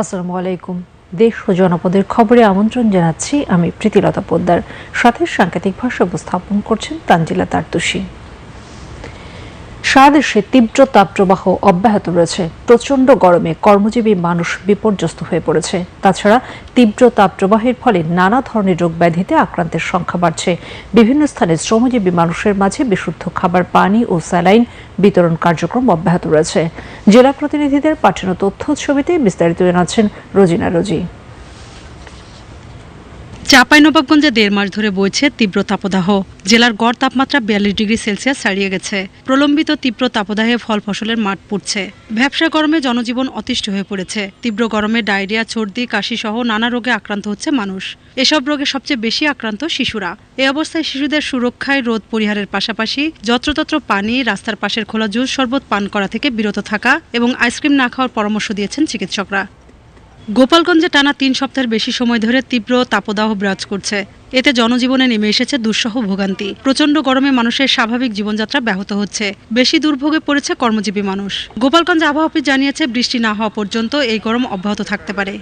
আসসালামু আলাইকুম। দেশ ও জনপদের খবরে আমন্ত্রণ জানাচ্ছি আমি প্রীতিলতা পোদ্দার। সাথে সাংকেতিক ভাষা উপস্থাপন করছেন তানজিলা তারতুষি সারা দেশে তীব্র তাপপ্রবাহ অব্যাহত রয়েছে। প্রচণ্ড গরমে কর্মজীবী মানুষ বিপর্যস্ত হয়ে পড়েছে। তাছাড়া তীব্র তাপপ্রবাহের ফলে নানা ধরনের রোগ ব্যাধিতে আক্রান্তের সংখ্যা বাড়ছে। বিভিন্ন স্থানে শ্রমজীবী মানুষের মাঝে বিশুদ্ধ খাবার, পানি ও স্যালাইন বিতরণ কার্যক্রম অব্যাহত রয়েছে। জেলা প্রতিনিধিদের পাঠানো তথ্য ছবিতে বিস্তারিত জানাচ্ছেন রোজিনা রোজি। চাঁপাইনবাবগঞ্জে দেড় মাস ধরে বইছে তীব্র তাপদাহ। জেলার গড় তাপমাত্রা বিয়াল্লিশ ডিগ্রি সেলসিয়াস ছাড়িয়ে গেছে। প্রলম্বিত তীব্র তাপদাহে ফল ফসলের মাঠ পুড়ছে। ব্যবসা গরমে জনজীবন অতিষ্ঠ হয়ে পড়েছে। তীব্র গরমে ডায়রিয়া, সর্দি, কাশি সহ নানা রোগে আক্রান্ত হচ্ছে মানুষ। এসব রোগে সবচেয়ে বেশি আক্রান্ত শিশুরা। এ অবস্থায় শিশুদের সুরক্ষায় রোদ পরিহারের পাশাপাশি যত্রতত্র পানি, রাস্তার পাশের খোলা জুস শরবত পান করা থেকে বিরত থাকা এবং আইসক্রিম না খাওয়ার পরামর্শ দিয়েছেন চিকিৎসকরা। গোপালগঞ্জে টানা তিন সপ্তাহের বেশি সময় ধরে তীব্র তাপদাহ বিরাজ করছে। এতে জনজীবনে নেমে এসেছে দুঃসহ ভোগান্তি। প্রচণ্ড গরমে মানুষের স্বাভাবিক জীবনযাত্রা ব্যাহত হচ্ছে। বেশি দুর্ভোগে পড়েছে কর্মজীবী মানুষ। গোপালগঞ্জ আবহাওয়া অফিস জানিয়েছে, বৃষ্টি না হওয়া পর্যন্ত এই গরম অব্যাহত থাকতে পারে।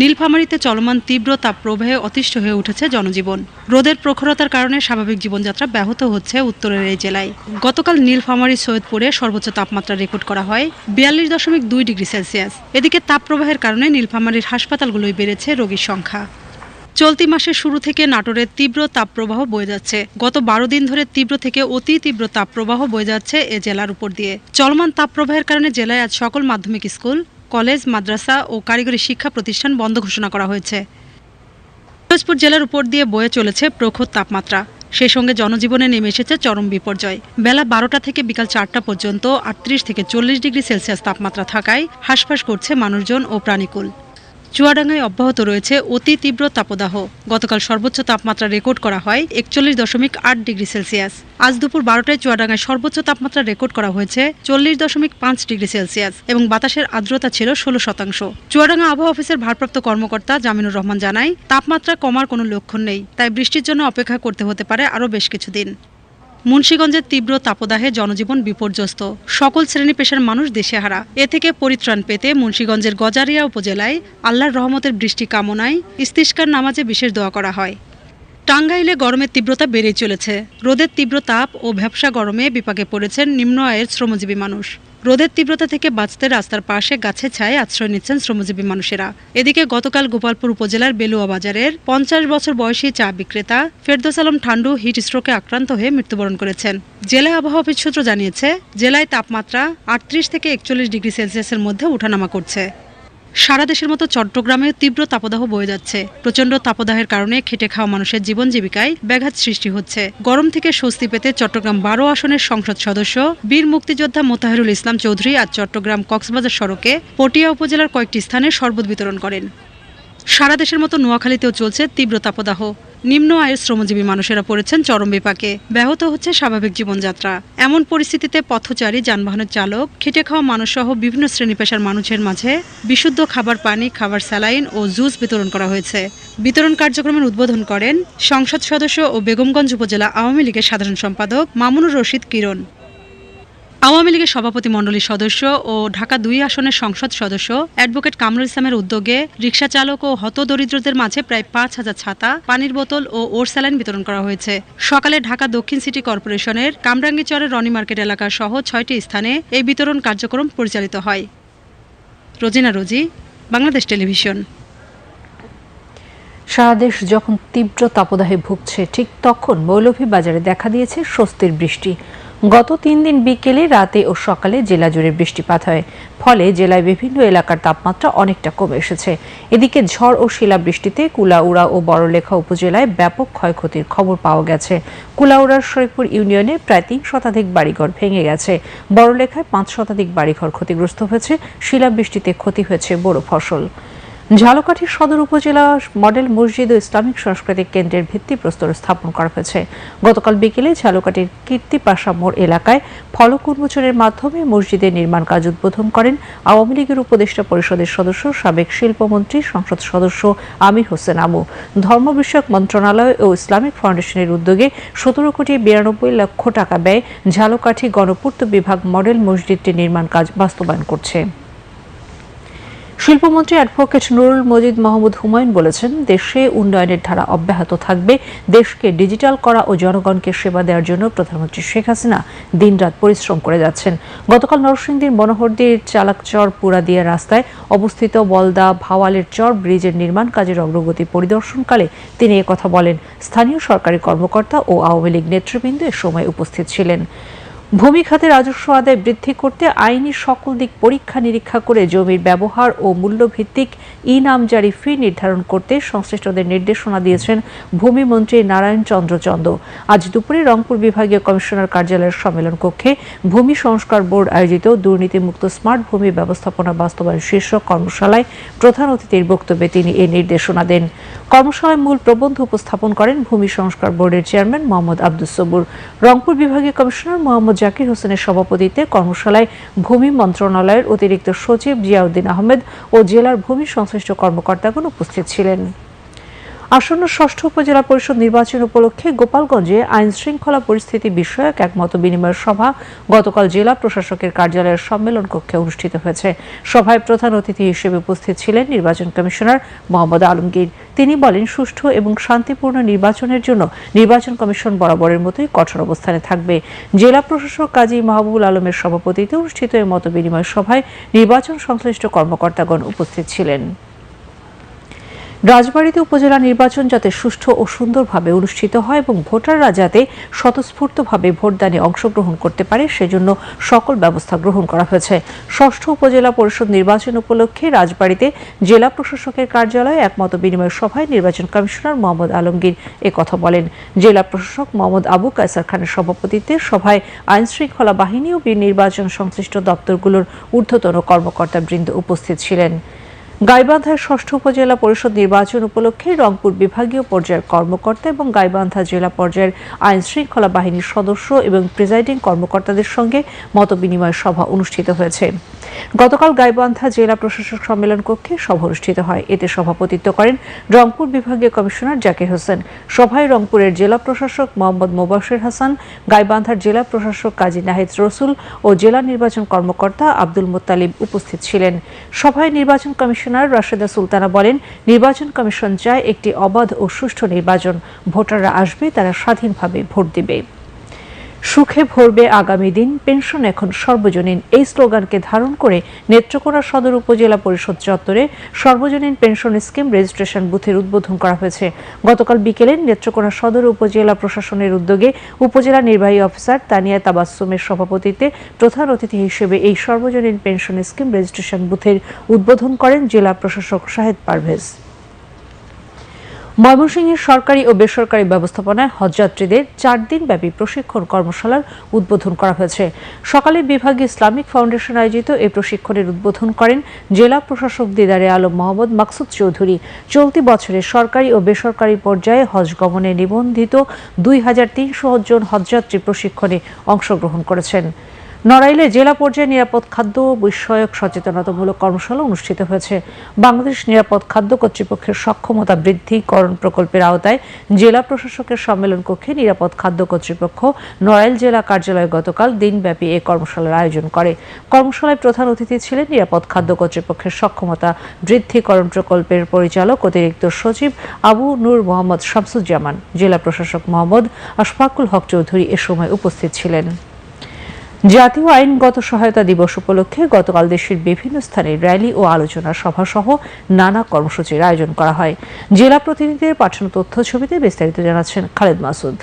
নীলফামারীতে চলমান তীব্র তাপপ্রবাহে অতিষ্ঠ হয়ে উঠেছে জনজীবন। রোদের প্রখরতার কারণে স্বাভাবিক জীবনযাত্রা ব্যাহত হচ্ছে উত্তরের এই জেলায়। গতকাল নীলফামারী, সৈয়দপুরে সর্বোচ্চ তাপমাত্রা রেকর্ড করা হয়, বিয়াল্লিশ দশমিক দুই ডিগ্রি সেলসিয়াস। এদিকে তাপপ্রবাহের কারণে নীলফামারীর হাসপাতালগুলোই বেড়েছে রোগীর সংখ্যা। চলতি মাসের শুরু থেকে নাটোরের তীব্র তাপপ্রবাহ বয়ে যাচ্ছে। গত বারো দিন ধরে তীব্র থেকে অতি তীব্র তাপপ্রবাহ বয়ে যাচ্ছে এ জেলার উপর দিয়ে। চলমান তাপপ্রবাহের কারণে জেলায় আজ সকল মাধ্যমিক স্কুল কলেজ, মাদ্রাসা ও কারিগরি শিক্ষা প্রতিষ্ঠান বন্ধ ঘোষণা করা হয়েছে। পিরোজপুর জেলার উপর দিয়ে বয়ে চলেছে প্রখর তাপমাত্রা। সেই সঙ্গে জনজীবনে নেমে এসেছে চরম বিপর্যয়। বেলা বারোটা থেকে বিকাল চারটা পর্যন্ত আটত্রিশ থেকে চল্লিশ ডিগ্রি সেলসিয়াস তাপমাত্রা থাকায় হাসফাস করছে মানুষজন ও প্রাণীকুল। চুয়াডাঙ্গায় অব্যাহত রয়েছে অতি তীব্র তাপদাহ। গতকাল সর্বোচ্চ তাপমাত্রা রেকর্ড করা হয় একচল্লিশ দশমিক আট ডিগ্রি সেলসিয়াস। আজ দুপুর বারোটায় চুয়াডাঙ্গায় সর্বোচ্চ তাপমাত্রা রেকর্ড করা হয়েছে চল্লিশ দশমিক পাঁচ ডিগ্রি সেলসিয়াস এবং বাতাসের আর্দ্রতা ছিল ষোলো শতাংশ। চুয়াডাঙ্গা আবহাওয়া অফিসের ভারপ্রাপ্ত কর্মকর্তা জামিনুর রহমান জানায়, তাপমাত্রা কমার কোনো লক্ষণ নেই, তাই বৃষ্টির জন্য অপেক্ষা করতে হতে পারে আরও বেশ কিছুদিন। মুন্সীগঞ্জের তীব্র তাপদাহে জনজীবন বিপর্যস্ত। সকল শ্রেণি পেশার মানুষ দেশেহারা এ থেকে পরিত্রাণ পেতে মুন্সীগঞ্জের গজারিয়া উপজেলায় আল্লাহর রহমতের বৃষ্টি কামনায় ইস্তিষ্কার নামাজে বিশেষ দোয়া করা হয়। টাঙ্গাইলে গরমের তীব্রতা বেড়েই চলেছে। রোদের তীব্র তাপ ও ভ্যাবসা গরমে বিপাকে পড়েছেন নিম্ন আয়ের শ্রমজীবী মানুষ। রোদের তীব্রতা থেকে বাঁচতে রাস্তার পাশে গাছে ছায় আশ্রয় নিচ্ছেন শ্রমজীবী মানুষেরা। এদিকে গতকাল গোপালপুর উপজেলার বেলুয়া বাজারের পঞ্চাশ বছর বয়সী চা বিক্রেতা ফেরদোস আলম ঠান্ডু হিট স্ট্রোকে আক্রান্ত হয়ে মৃত্যুবরণ করেছেন। জেলা আবহাওয়া অফিস সূত্র জানিয়েছে, জেলায় তাপমাত্রা আটত্রিশ থেকে একচল্লিশ ডিগ্রি সেলসিয়াসের মধ্যে ওঠানামা করছে। সারা দেশের মতো চট্টগ্রামে তীব্র তাপদাহ বয়ে যাচ্ছে। প্রচণ্ড তাপদাহের কারণে খেটে খাওয়া মানুষের জীবন জীবিকায় ব্যাঘাত সৃষ্টি হচ্ছে। গরম থেকে স্বস্তি পেতে চট্টগ্রাম বারো আসনের সংসদ সদস্য, বীর মুক্তিযোদ্ধা মোতাহিরুল ইসলাম চৌধুরী আজ চট্টগ্রাম কক্সবাজার সড়কে পটিয়া উপজেলার কয়েকটি স্থানে শরবত বিতরণ করেন। সারা দেশের মতো নোয়াখালীতেও চলছে তীব্র তাপদাহ। নিম্ন আয়ের শ্রমজীবী মানুষেরা পড়েছেন চরম বিপাকে। ব্যাহত হচ্ছে স্বাভাবিক জীবনযাত্রা। এমন পরিস্থিতিতে পথচারী, যানবাহনের চালক, খেটে খাওয়া মানুষ সহ বিভিন্ন শ্রেণি পেশার মানুষের মাঝে বিশুদ্ধ খাবার পানি, খাবার স্যালাইন ও জুস বিতরণ করা হয়েছে। বিতরণ কার্যক্রমের উদ্বোধন করেন সংসদ সদস্য ও বেগমগঞ্জ উপজেলা আওয়ামী লীগের সাধারণ সম্পাদক মামুনুর রশিদ কিরণ। আওয়ামী লীগের সভাপতি মণ্ডলীর সদস্য ও ঢাকা দুই আসনের সংসদ সদস্য অ্যাডভোকেট কামরুল ইসলামের উদ্যোগে রিক্সা চালক ও হতদরিদ্রদের মাঝে প্রায় পাঁচ হাজার ছাতা, পানির বোতল ও ওর স্যালাইন বিতরণ করা হয়েছে। সকালে ঢাকা দক্ষিণ সিটি কর্পোরেশনের কামরাঙ্গীচরের রনি মার্কেট এলাকা সহ ছয়টি স্থানে এই বিতরণ কার্যক্রম পরিচালিত হয়। রোজিনা রোজি, বাংলাদেশ টেলিভিশন। সারা দেশ যখন তীব্র তাপদাহে ভুগছে, ঠিক তখন মৌলভীবাজারে দেখা দিয়েছে স্বস্তির বৃষ্টি। গত তিন দিন বিকেলে, রাতে ও সকালে জেলা জুড়ে বৃষ্টিপাত হয়। ফলে জেলায় বিভিন্ন এলাকার তাপমাত্রা অনেকটা কমে এসেছে। এদিকে ঝড় ও শিলাবৃষ্টিতে কুলাউড়া ও বড়লেখা উপজেলায় ব্যাপক ক্ষয়ক্ষতির খবর পাওয়া গেছে। কুলাউড়ার শরীফপুর ইউনিয়নে প্রায় তিন শতাধিক বাড়িঘর ভেঙে গেছে। বড়লেখায় পাঁচ শতাধিক বাড়িঘর ক্ষতিগ্রস্ত হয়েছে। শিলাবৃষ্টিতে ক্ষতি হয়েছে বড় ফসল। ঝালকাঠি সদর উপজেলা মডেল মসজিদ ও ইসলামিক সাংস্কৃতিক কেন্দ্রের ভিত্তিপ্রস্তর স্থাপন করা হয়েছে। গতকাল বিকেলে ঝালকাঠির কীর্তিপাশা মোড় এলাকায় ফলক উন্মোচনের মাধ্যমে মসজিদের নির্মাণ কাজ উদ্বোধন করেন আওয়ামী লীগের উপদেষ্টা পরিষদের সদস্য, সাবেক শিল্পমন্ত্রী, সংসদ সদস্য আমির হোসেন আমু। ধর্ম বিষয়ক মন্ত্রণালয় ও ইসলামিক ফাউন্ডেশনের উদ্যোগে সতেরো কোটি বিরানব্বই লক্ষ টাকা ব্যয় ঝালকাঠি গণপূর্ত বিভাগ মডেল মসজিদটির নির্মাণ কাজ বাস্তবায়ন করছে। শিল্পমন্ত্রী অ্যাডভোকেট নুরুল মজিদ মাহমুদ হুমায়ুন বলেছেন, দেশে উন্নয়নের ধারা অব্যাহত থাকবে, দেশকে ডিজিটাল করা ও জনগণকে সেবা দেওয়ার জন্য প্রধানমন্ত্রী শেখ হাসিনা দিনরাত পরিশ্রম করে যাচ্ছেন। গতকাল নরসিংদীর মনোহরদীর চালাকচর পুরাদিয়া রাস্তায় অবস্থিত বলদা ভাওয়ালের চর ব্রিজের নির্মাণ কাজের অগ্রগতি পরিদর্শনকালে তিনি কথা বলেন। স্থানীয় সরকারি কর্মকর্তা ও আওয়ামী লীগ নেতৃবৃন্দ এ সময় উপস্থিত ছিলেন। ভূমি খাতে রাজস্ব আদায় বৃদ্ধি করতে আইনি সকল দিক পরীক্ষা নিরীক্ষা করে জমির ব্যবহার ও মূল্যভিত্তিক ই নামজারি ফি নির্ধারণ করতে সংশ্লিষ্টদের নির্দেশনা দিয়েছেন ভূমিমন্ত্রী নারায়ণ চন্দ্র চন্দ। আজ দুপুরে রংপুর বিভাগীয় কমিশনার কার্যালয়ের সম্মেলন কক্ষে ভূমি সংস্কার বোর্ড আয়োজিত দুর্নীতিমুক্ত স্মার্ট ভূমি ব্যবস্থাপনা বাস্তবায়ন শীর্ষক কর্মশালায় প্রধান অতিথির বক্তব্যে তিনি এই নির্দেশনা দেন। কর্মশালায় মূল প্রবন্ধ উপস্থাপন করেন ভূমি সংস্কার বোর্ডের চেয়ারম্যান মোহাম্মদ আব্দুস সবুর। রংপুর বিভাগীয় কমিশনার মোহাম্মদ জাকির হোসেনের সভাপতিত্বে কর্মশালায় ভূমি মন্ত্রণালয়ের অতিরিক্ত সচিব জিয়াউদ্দিন আহমেদ ও জেলার ভূমি সংশ্লিষ্ট কর্মকর্তাগণ উপস্থিত ছিলেন। আসন্ন ষষ্ঠ উপজেলা পরিষদ নির্বাচন উপলক্ষে গোপালগঞ্জে আইন শৃঙ্খলা পরিস্থিতি বিষয়ক এক মত বিনিময় সভা গতকাল জেলা প্রশাসকের কার্যালয়ের সম্মেলন কক্ষে অনুষ্ঠিত হয়েছে। সভায় প্রধান অতিথি হিসেবে উপস্থিত ছিলেন নির্বাচন কমিশনার মোহাম্মদ আলমগীর। তিনি বলেন, সুষ্ঠু এবং শান্তিপূর্ণ নির্বাচনের জন্য নির্বাচন কমিশন বরাবরের মতোই কঠোর অবস্থানে থাকবে। জেলা প্রশাসক কাজী মাহবুবুল আলমের সভাপতিত্বে অনুষ্ঠিত এই মত বিনিময় সভায় নির্বাচন সংশ্লিষ্ট কর্মকর্তাগণ উপস্থিত ছিলেন। রাজবাড়ীতে উপজেলা নির্বাচন যাতে সুষ্ঠু ও সুন্দরভাবে অনুষ্ঠিত হয় এবং ভোটাররা যাতে স্বতঃস্ফূর্তভাবে ভোটদানে অংশগ্রহণ করতে পারে, সেজন্য সকল ব্যবস্থা গ্রহণ করা হয়েছে। ষষ্ঠ উপজেলা পরিষদ নির্বাচন উপলক্ষে রাজবাড়ীতে জেলা প্রশাসকের কার্যালয়ে একমত বিনিময় সভায় নির্বাচন কমিশনার মোহাম্মদ আলমগীর কথা বলেন। জেলা প্রশাসক মোহাম্মদ আবু কায়সার খানের সভাপতিত্বে সভায় আইন শৃঙ্খলা বাহিনী ও নির্বাচন সংশ্লিষ্ট দপ্তরগুলোর ঊর্ধ্বতন কর্মকর্তা বৃন্দ উপস্থিত ছিলেন। গাইবান্ধার ষষ্ঠ উপজেলা পরিষদ নির্বাচন উপলক্ষে রংপুর বিভাগীয় পর্যায়ের কর্মকর্তা এবং গাইবান্ধা জেলা পর্যায়ের আইন শৃঙ্খলা বাহিনীর সদস্য এবং প্রিজাইডিং কর্মকর্তাদের সঙ্গে মতবিনিময় সভা অনুষ্ঠিত হয়েছে। গতকাল গাইবান্ধা জেলা প্রশাসক সম্মেলন কক্ষে সভা অনুষ্ঠিত হয়। এতে সভাপতিত্ব করেন রংপুর বিভাগীয় কমিশনার জাকির হোসেন। সভায় রংপুরের জেলা প্রশাসক মোহাম্মদ মোবাশির হাসান, গাইবান্ধার জেলা প্রশাসক কাজী নাহিদ রসুল ও জেলা নির্বাচন কর্মকর্তা আব্দুল মোত্তালিব উপস্থিত ছিলেন। সভায় নির্বাচন কমিশনার রাশেদা সুলতানা বলেন, নির্বাচন কমিশন চায় একটি অবাধ ও সুষ্ঠু নির্বাচন। ভোটাররা আসবে, তারা স্বাধীনভাবে ভোট দিবে। সুখে ভরবে আগামী দিন, পেনশন এখন সর্বজনীন। এই স্লোগানকে ধারণ করে নেত্রকোনা সদর উপজেলা পরিষদ চত্বরে সর্বজনীন পেনশন স্কিম রেজিস্ট্রেশন বুথের উদ্বোধন করা হয়েছে। গতকাল বিকেলে নেত্রকোনা সদর উপজেলা প্রশাসনের উদ্যোগে উপজেলা নির্বাহী অফিসার তানিয়া তাবাসুমের সভাপতিত্বে প্রধান অতিথি হিসেবে এই সর্বজনীন পেনশন স্কিম রেজিস্ট্রেশন বুথের উদ্বোধন করেন জেলা প্রশাসক শাহেদ পারভেজ। ময়মনসিংহের সরকারি ও বেসরকারি ব্যবস্থাপনায় হজযাত্রীদের চার দিন ব্যাপী প্রশিক্ষণ কর্মশালার উদ্বোধন করা হয়েছে। সকালে বিভাগে ইসলামিক ফাউন্ডেশন আয়োজিত এই প্রশিক্ষণের উদ্বোধন করেন জেলা প্রশাসক দিদারে আলম মোহাম্মদ মাকসুদ চৌধুরী। চলতি বছরে সরকারি ও বেসরকারি পর্যায়ে হজ গমনে নিবন্ধিত দুই হাজার তিনশো জন হজযাত্রী প্রশিক্ষণে অংশগ্রহণ করেছেন। নড়াইলে জেলা পর্যায়ে নিরাপদ খাদ্য বিষয়ক সচেতনতামূলক কর্মশালা অনুষ্ঠিত হয়েছে। বাংলাদেশ নিরাপদ খাদ্য কর্তৃপক্ষের সক্ষমতা বৃদ্ধিকরণ প্রকল্পের আওতায় জেলা প্রশাসকের সম্মেলন কক্ষে নিরাপদ খাদ্য কর্তৃপক্ষ নড়াইল জেলা কার্যালয়ে গতকাল দিনব্যাপী এই কর্মশালার আয়োজন করে। কর্মশালায় প্রধান অতিথি ছিলেন নিরাপদ খাদ্য কর্তৃপক্ষের সক্ষমতা বৃদ্ধিকরণ প্রকল্পের পরিচালক, অতিরিক্ত সচিব আবু নূর মোহাম্মদ শামসুজ্জামান, জেলা প্রশাসক মোহাম্মদ আশফাকুল হক চৌধুরী এ সময় উপস্থিত ছিলেন। জাতীয় আইনগত সহায়তা দিবস উপলক্ষে গতকাল দেশের বিভিন্ন স্থানে র্যালি ও আলোচনা সভা সহ নানা কর্মসূচির আয়োজন করা হয়। জেলা প্রতিনিধিদের পাঠানো তথ্য ছবিতে বিস্তারিত জানাচ্ছেন Khaled Masud.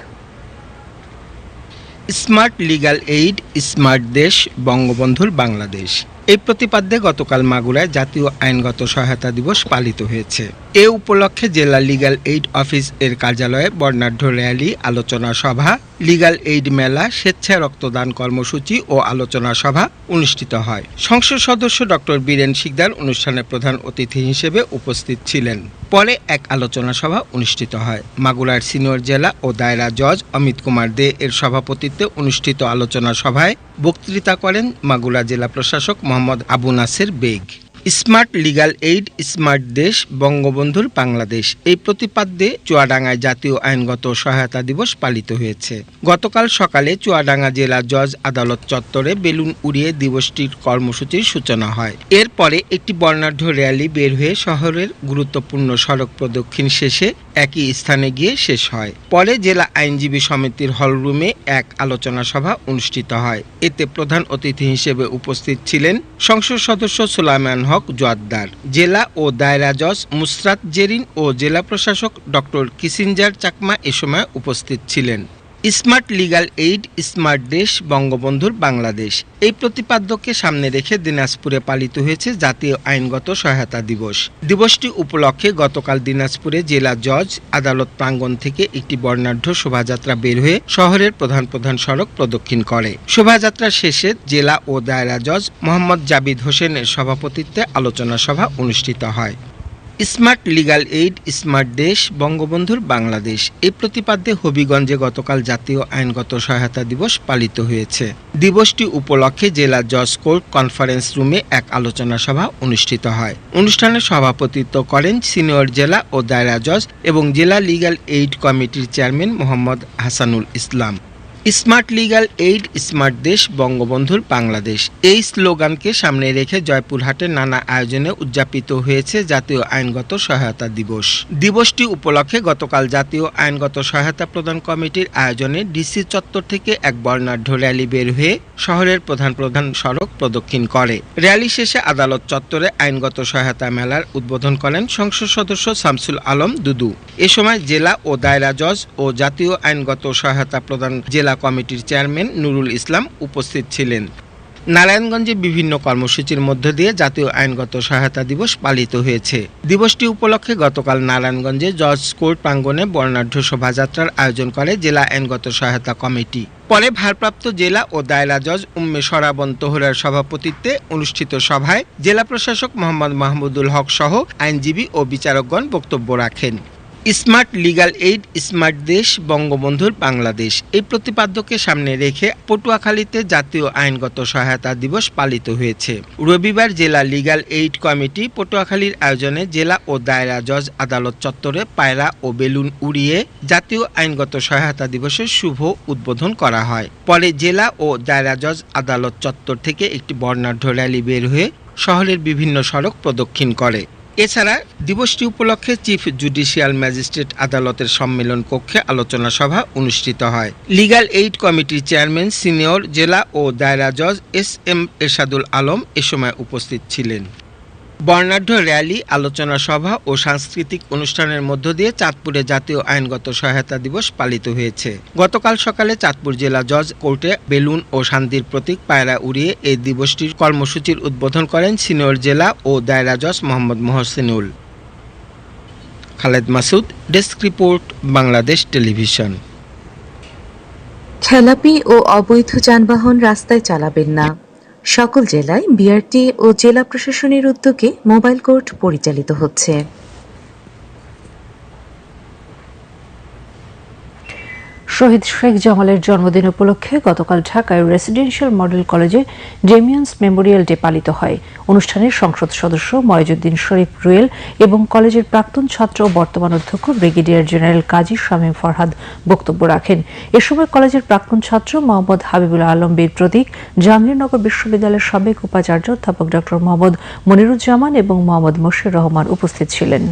Smart legal aid, smart দেশ, বঙ্গবন্ধুর বাংলাদেশ। এই প্রতিপাদ্যে গতকাল মাগুরায় জাতীয় আইনগত সহায়তা দিবস পালিত হয়েছে। এ উপলক্ষে জেলা লিগ্যাল এইড অফিস এর কার্যালয়ে বর্ণাঢ্য র্যালি, আলোচনা সভা, লিগ্যাল এইড মেলা, স্বেচ্ছায় রক্তদান কর্মসূচি ও আলোচনা সভা অনুষ্ঠিত হয়। সংসদ সদস্য ডক্টর বীরেন শিকদার অনুষ্ঠানে প্রধান অতিথি হিসেবে উপস্থিত ছিলেন। পরে এক আলোচনা সভা অনুষ্ঠিত হয়। মাগুরার সিনিয়র জেলা ও দায়রা জজ অমিত কুমার দে এর সভাপতিত্বে অনুষ্ঠিত আলোচনা সভায় বক্তৃতা করেন মাগুরা জেলা প্রশাসক Mohammad Abu Naser Beg. Smart legal aid, smart দেশ, বঙ্গবন্ধুর বাংলাদেশ। এই প্রতিপাদ্যে চুয়াডাঙ্গায় জাতীয় আইনগত সহায়তা দিবস পালিত হয়েছে। গতকাল সকালে চুয়াডাঙ্গা জেলা জজ আদালত চত্বরে বেলুন উড়িয়ে দিবসটির কর্মসূচির সূচনা হয়। এরপরে একটি বর্ণাঢ্য র্যালি বের হয়ে শহরের গুরুত্বপূর্ণ সড়ক প্রদক্ষিণ শেষে একই স্থানে গিয়ে শেষ হয়। পরে জেলা আইনজীবী সমিতির হলরুমে এক আলোচনা সভা অনুষ্ঠিত হয়। এতে প্রধান অতিথি হিসেবে উপস্থিত ছিলেন সংসদ সদস্য সুলাইমান হক জোয়াদ্দার, জেলা ও দায়রা জজ মুসরাত জেরিন ও জেলা প্রশাসক ডক্টর কিসিঞ্জার চাকমা এ সময় উপস্থিত ছিলেন। স্মার্ট লিগ্যাল এইড, স্মার্ট দেশ, বঙ্গবন্ধুর বাংলাদেশ। এই প্রতিপাদ্যকে সামনে রেখে দিনাজপুরে পালিত হয়েছে জাতীয় আইনগত সহায়তা দিবস। দিবসটি উপলক্ষে গতকাল দিনাজপুরে জেলা জজ আদালত প্রাঙ্গণ থেকে একটি বর্ণাঢ্য শোভাযাত্রা বের হয়ে শহরের প্রধান প্রধান সড়ক প্রদক্ষিণ করে। শোভাযাত্রা শেষে জেলা ও দায়রা জজ মোহাম্মদ জাবিদ হোসেনের সভাপতিত্বে আলোচনা সভা অনুষ্ঠিত হয়। স্মার্ট লিগ্যাল এইড, স্মার্ট দেশ, বঙ্গবন্ধুর বাংলাদেশ। এই প্রতিপাদ্যে হবিগঞ্জে গতকাল জাতীয় আইনগত সহায়তা দিবস পালিত হয়েছে। দিবসটি উপলক্ষে জেলা জজ কোর্ট কনফারেন্স রুমে এক আলোচনা সভা অনুষ্ঠিত হয়। অনুষ্ঠানে সভাপতিত্ব করেন সিনিয়র জেলা ও দায়রা জজ এবং জেলা লিগাল এইড কমিটির chairman Mohammad Hasanul Islam. Smart legal aid, smart দেশ, বঙ্গবন্ধুর বাংলাদেশ। এই স্লোগানকে সামনে রেখে জয়পুরহাটে নানা আয়োজনে উদযাপিত হয়েছে জাতীয় আইনগত সহায়তা দিবস। দিবসটি উপলক্ষে গতকাল জাতীয় আইনগত সহায়তা প্রদান কমিটির আয়োজনে ডিসি চত্বর থেকে এক বর্ণাঢ্য র্যালি বের হয়ে শহরের প্রধান প্রধান সড়ক প্রদক্ষিণ করে। র্যালি শেষে আদালত চত্বরে আইনগত সহায়তা মেলার উদ্বোধন করেন সংসদ সদস্য শামসুল আলম দুদু। এ সময় জেলা ও দায়রা জজ ও জাতীয় আইনগত সহায়তা প্রদান জেলা কমিটির চেয়ারম্যান নুরুল ইসলাম উপস্থিত ছিলেন। নারায়ণগঞ্জে বিভিন্ন কর্মসূচির মধ্য দিয়ে জাতীয় আইনগত সহায়তা দিবস পালিত হয়েছে। দিবসটি উপলক্ষে গতকাল নারায়ণগঞ্জে জজ কোর্ট প্রাঙ্গণে বর্ণাঢ্য শোভাযাত্রার আয়োজন করে জেলা আইনগত সহায়তা কমিটি। পরে ভারপ্রাপ্ত জেলা ও দায়রা জজ উম্মে সরাবন তোহরার সভাপতিত্বে অনুষ্ঠিত সভায় জেলা প্রশাসক মোহাম্মদ মাহমুদুল হক সহ আইনজীবী ও বিচারকগণ বক্তব্য রাখেন। স্মার্ট লিগ্যাল এইড, স্মার্ট দেশ, বঙ্গবন্ধুর বাংলাদেশ। এই প্রতিপাদ্যকে সামনে রেখে পটুয়াখালীতে জাতীয় আইনগত সহায়তা দিবস পালিত হয়েছে। রবিবার জেলা লিগ্যাল এইড কমিটি পটুয়াখালীর আয়োজনে জেলা ও দায়রা জজ আদালত চত্বরে পায়রা ও বেলুন উড়িয়ে জাতীয় আইনগত সহায়তা দিবসের শুভ উদ্বোধন করা হয়। পরে জেলা ও দায়রা জজ আদালত চত্বর থেকে একটি বর্ণাঢ্য র্যালি বের হয়ে শহরের বিভিন্ন সড়ক প্রদক্ষিণ করে। এছাড়া দিবসটি উপলক্ষে চিফ জুডিশিয়াল ম্যাজিস্ট্রেট আদালতের সম্মেলন কক্ষে আলোচনা সভা অনুষ্ঠিত হয়। লিগাল এইড কমিটির চেয়ারম্যান, সিনিয়র জেলা ও দায়রা জজ এস এম এরশাদুল আলম এ সময় উপস্থিত ছিলেন। বর্ণাঢ্য র্যালি, আলোচনা সভা ও সাংস্কৃতিক অনুষ্ঠানের মধ্য দিয়ে চাঁদপুরে জাতীয় আইনগত সহায়তা দিবস পালিত হয়েছে। গতকাল সকালে চাঁদপুর জেলা জজ কোর্টে বেলুন ও শান্তির প্রতীক পায়রা উড়িয়ে এই দিবসটির কর্মসূচির উদ্বোধন করেন সিনিয়র জেলা ও দায়রা জজ Mohammad Mohsinul. Khaled Masud, desk report, Bangladesh television. খেলাপি ও অবৈধ যানবাহন রাস্তায় চালাবেন না। সকল জেলায় বিআরটি ও জেলা প্রশাসনের উদ্যোগে মোবাইল কোর্ট পরিচালিত হচ্ছে। শহীদ শেখ জামালের জন্মদিন উপলক্ষে গতকাল ঢাকায় রেসিডেন্সিয়াল মডেল কলেজে ডেমিয়ান্স মেমোরিয়াল ডে পালিত হয়। অনুষ্ঠানে সংসদ সদস্য ময়জুদ্দিন শরীফ রুয়েল এবং কলেজের প্রাক্তন ছাত্র ও বর্তমান অধ্যক্ষ ব্রিগেডিয়ার জেনারেল কাজী শামীম ফরহাদ বক্তব্য রাখেন। এ সময় কলেজের প্রাক্তন ছাত্র মোহাম্মদ হাবিবুল আলম বীর প্রতীক, জাহাঙ্গীরনগর বিশ্ববিদ্যালয়ের সাবেক উপাচার্য অধ্যাপক ডক্টর মোহাম্মদ মনিরুজ্জামান এবং মোহাম্মদ মশির রহমান উপস্থিত ছিলেন।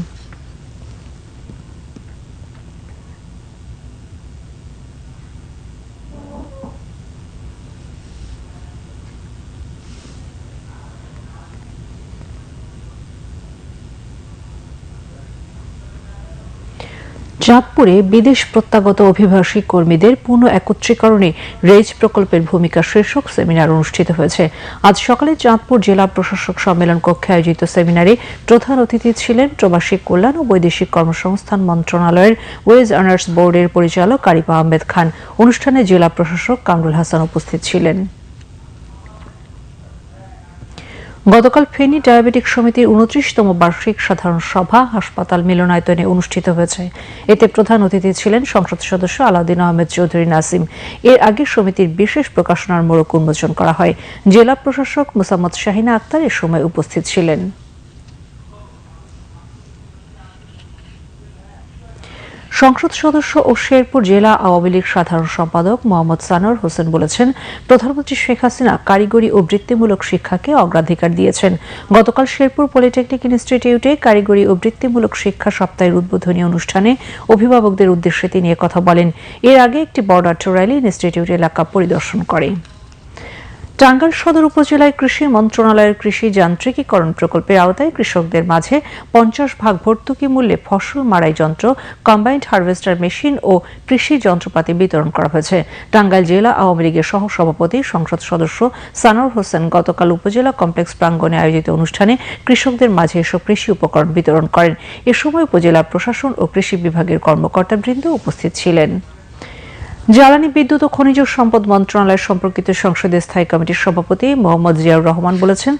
চাঁদপুরে বিদেশ প্রত্যাগত অভিবাসী কর্মীদের পুনঃ একত্রীকরণে রেজ প্রকল্পের ভূমিকা শীর্ষক সেমিনার অনুষ্ঠিত হয়েছে। আজ সকালে চাঁদপুর জেলা প্রশাসক সম্মেলন কক্ষে আয়োজিত সেমিনারে প্রধান অতিথি ছিলেন প্রবাসী কল্যাণ ও বৈদেশিক কর্মসংস্থান মন্ত্রণালয়ের ওয়েজ আর্নার্স বোর্ডের পরিচালক আরিফ আহমেদ খান। অনুষ্ঠানে জেলা প্রশাসক কামরুল হাসান উপস্থিত ছিলেন। গতকাল ফেনী ডায়াবেটিক সমিতির উনত্রিশতম বার্ষিক সাধারণ সভা হাসপাতাল মিলনায়তনে অনুষ্ঠিত হয়েছে। এতে প্রধান অতিথি ছিলেন সংসদ সদস্য আলাউদ্দিন আহমেদ চৌধুরী নাসিম। এর আগে সমিতির বিশেষ প্রকাশনার মোড়ক উন্মোচন করা হয়। জেলা প্রশাসক মোসাম্মদ শাহিনা আক্তার এ সময় উপস্থিত ছিলেন। সংসদ সদস্য ও শেরপুর জেলা আওয়ামী লীগ সাধারণ সম্পাদক মোহাম্মদ সানোয়ার হোসেন বলেছেন, প্রধানমন্ত্রী শেখ হাসিনা কারিগরি ও বৃত্তিমূলক শিক্ষাকে অগ্রাধিকার দিয়েছেন। গতকাল শেরপুর পলিটেকনিক ইনস্টিটিউটে কারিগরি ও বৃত্তিমূলক শিক্ষা সপ্তাহের উদ্বোধনী অনুষ্ঠানে অভিভাবকদের উদ্দেশ্যে তিনি কথা বলেন। এর আগে একটি বর্ডার র্যালি ইনস্টিটিউট এলাকা পরিদর্শন করে। টাঙ্গাইল সদর উপজেলায় কৃষি মন্ত্রণালয়ের কৃষি যান্ত্রিকীকরণ প্রকল্পের আওতায় কৃষকদের মাঝে পঞ্চাশ ভাগ ভর্তুকি মূল্যে ফসল মারাই যন্ত্র কম্বাইন্ড হারভেস্টার মেশিন ও কৃষি যন্ত্রপাতি বিতরণ করা হয়েছে। টাঙ্গাইল জেলা আওয়ামী লীগের সহ সভাপতি সংসদ সদস্য সানোর হোসেন গতকাল উপজেলা কমপ্লেক্স প্রাঙ্গণে আয়োজিত অনুষ্ঠানে কৃষকদের মাঝে এসব কৃষি উপকরণ বিতরণ করেন। এ সময় উপজেলা প্রশাসন ও কৃষি বিভাগের কর্মকর্তাবৃন্দ উপস্থিত ছিলেন। জ্বালানি বিদ্যুৎ ও খনিজ সম্পদ মন্ত্রণালয় সম্পর্কিত সংসদীয় স্থায়ী কমিটির সভাপতি মোহাম্মদ জিয়াউর রহমান বলেছেন,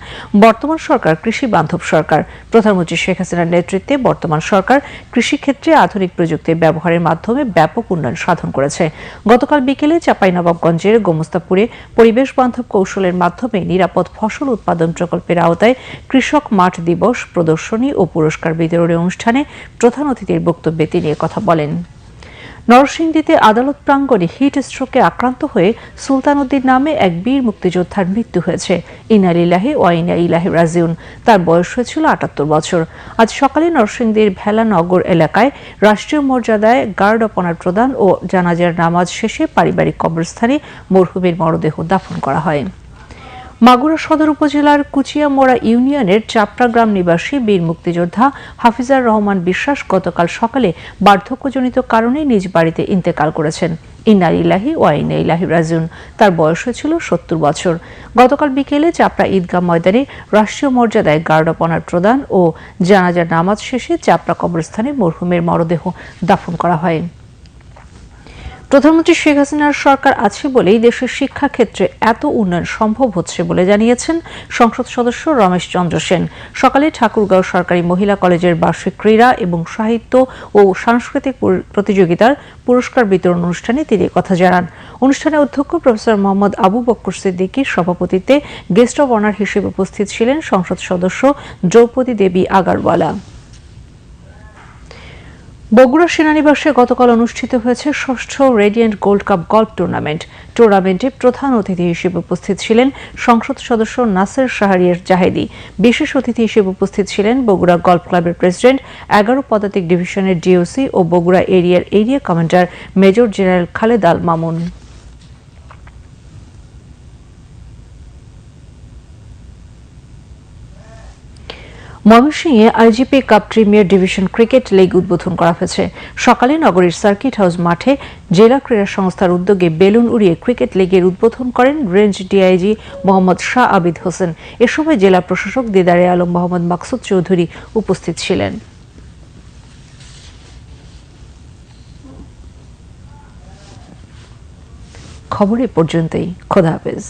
বর্তমান সরকার কৃষি বান্ধব সরকার। প্রধানমন্ত্রী শেখ হাসিনার নেতৃত্বে বর্তমান সরকার কৃষিক্ষেত্রে আধুনিক প্রযুক্তির ব্যবহারের মাধ্যমে ব্যাপক উন্নয়ন সাধন করেছে। গতকাল বিকেলে চাঁপাইনবাবগঞ্জের গোমস্তাপুরে পরিবেশ বান্ধব কৌশলের মাধ্যমে নিরাপদ ফসল উৎপাদন প্রকল্পের আওতায় কৃষক মাঠ দিবস, প্রদর্শনী ও পুরস্কার বিতরণী অনুষ্ঠানে প্রধান অতিথির বক্তব্যে তিনি কথা বলেন। নরসিংদীতে আদালত প্রাঙ্গণে হিট স্ট্রোকে আক্রান্ত হয়ে সুলতান উদ্দিন নামে এক বীর মুক্তিযোদ্ধার মৃত্যু হয়েছে। ইনালিল্লাহি ও ইনা ইলাহি রাজিউন। তার বয়স হয়েছিল আটাত্তর বছর। আজ সকালে নরসিংদীর ভেলানগর এলাকায় রাষ্ট্রীয় মর্যাদায় গার্ড অফ অনার প্রদান ও জানাজার নামাজ শেষে পারিবারিক কবরস্থানে মরহুমের মরদেহ দাফন করা হয়। মাগুরা সদর উপজেলার কুচিয়ামোড়া ইউনিয়নের চাপড়া গ্রাম নিবাসী বীর মুক্তিযোদ্ধা হাফিজার রহমান বিশ্বাস গতকাল সকালে বার্ধক্যজনিত কারণে নিজ বাড়িতে ইন্তেকাল করেছেন। ইন্নার ইলাহি ও আইনা ইলাহি রাজুন তার বয়স হয়েছিল সত্তর বছর। গতকাল বিকেলে চাপড়া ঈদগাহ ময়দানে রাষ্ট্রীয় মর্যাদায় গার্ড অফ অনার প্রদান ও জানাজার নামাজ শেষে চাপড়া কবরস্থানে মরহুমের মরদেহ দাফন করা হয়। প্রধানমন্ত্রী শেখ হাসিনার সরকার আছে বলেই দেশের শিক্ষাক্ষেত্রে এত উন্নয়ন সম্ভব হচ্ছে বলে জানিয়েছেন সংসদ সদস্য রমেশ চন্দ্র সেন। সকালে ঠাকুরগাঁও সরকারি মহিলা কলেজের বার্ষিক ক্রীড়া এবং সাহিত্য ও সাংস্কৃতিক প্রতিযোগিতার পুরস্কার বিতরণ অনুষ্ঠানে তিনি কথা জানান। অনুষ্ঠানে অধ্যক্ষ প্রফেসর মোহাম্মদ আবু বক্কর সিদ্দিকীর সভাপতিত্বে গেস্ট অব অনার হিসেবে উপস্থিত ছিলেন সংসদ সদস্য দ্রৌপদী দেবী আগারওয়ালা। বগুড়া সেনানিবাসে গতকাল অনুষ্ঠিত হয়েছে ষষ্ঠ radiant gold cup golf tournament. টুর্নামেন্টে প্রধান অতিথি হিসেবে উপস্থিত ছিলেন সংসদ সদস্য নাসের শাহরিয়ার জাহেদি। বিশেষ অতিথি হিসেবে উপস্থিত ছিলেন বগুড়া গল্ফ ক্লাবের প্রেসিডেন্ট, এগারো পদাতিক ডিভিশনের ডিওসি ও বগুড়া এরিয়ার area commander major general Khaled Al Mamun. ময়মনসিংহে IGP cup premier division cricket league উদ্বোধন করা হয়েছে। সকালে নগরীর সার্কিট হাউস মাঠে জেলা ক্রীড়া সংস্থার উদ্যোগে বেলুন উড়িয়ে ক্রিকেট লিগের উদ্বোধন করেন রেঞ্জ ডিআইজি মোহাম্মদ শাহ আবিদ হোসেন। এ সময় জেলা প্রশাসক দিদারে আলম মোহাম্মদ মাকসুদ চৌধুরী উপস্থিত ছিলেন। খবর এ পর্যন্তই। খোদা হাফেজ।